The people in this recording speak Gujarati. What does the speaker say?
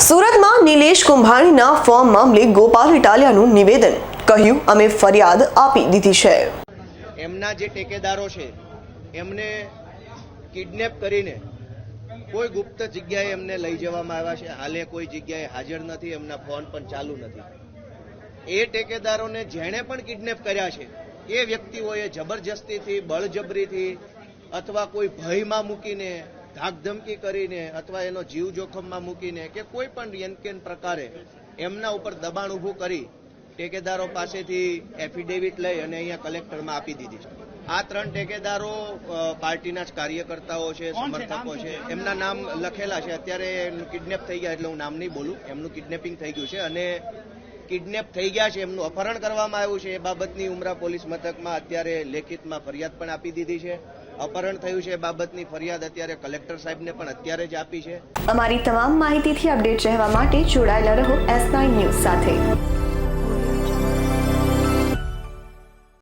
સુરતમાં નિલેશ કુંભાણીના ફોર્મ મામલે ગોપાલ ઇટાલિયાનું નિવેદન. કહ્યું, અમે ફરિયાદ આપી દીધી છે. એમના જે ટેકેદારો છે, એમને કિડનેપ કરીને કોઈ ગુપ્ત જગ્યાએ એમને લઈ જવામાં આવ્યા છે. હાલે કોઈ જગ્યાએ હાજર નથી, એમના ફોન પણ ચાલુ નથી. એ ટેકેદારોને જેણે પણ કિડનેપ કર્યા છે, એ વ્યક્તિઓએ જબરજસ્તીથી, બળજબરીથી અથવા કોઈ ભયમાં મૂકીને ધાકધમકી કરીને અથવા એનો જીવ જોખમમાં મૂકીને કે કોઈ પણ યનકેન પ્રકારે એમના ઉપર દબાણ ઊભું કરી ટેકેદારો પાસેથી એફિડેવિટ લઈ અને અહીંયા કલેક્ટરમાં આપી દીધી છે. આ ત્રણ ટેકેદારો પાર્ટીના જ કાર્યકર્તાઓ છે સમર્થકો છે. એમના નામ લખેલા છે. અત્યારે કિડનેપ થઈ ગયા એટલે હું નામ નહીં બોલું. એમનું કિડનેપિંગ થઈ ગયું છે અને કિડનેપ થઈ ગયા છે. એમનું અપહરણ કરવામાં આવ્યું છે. એ બાબતની ઉમરા પોલીસ મથકમાં અત્યારે લેખિતમાં ફરિયાદ પણ આપી દીધી છે. અપહરણ થયું છે એ બાબતની ફરિયાદ અત્યારે કલેક્ટર સાહેબને પણ અત્યારે જ આપી છે. અમારી તમામ માહિતીથી અપડેટ રહેવા માટે જોડાયેલા રહો એસ ન્યૂઝ સાથે.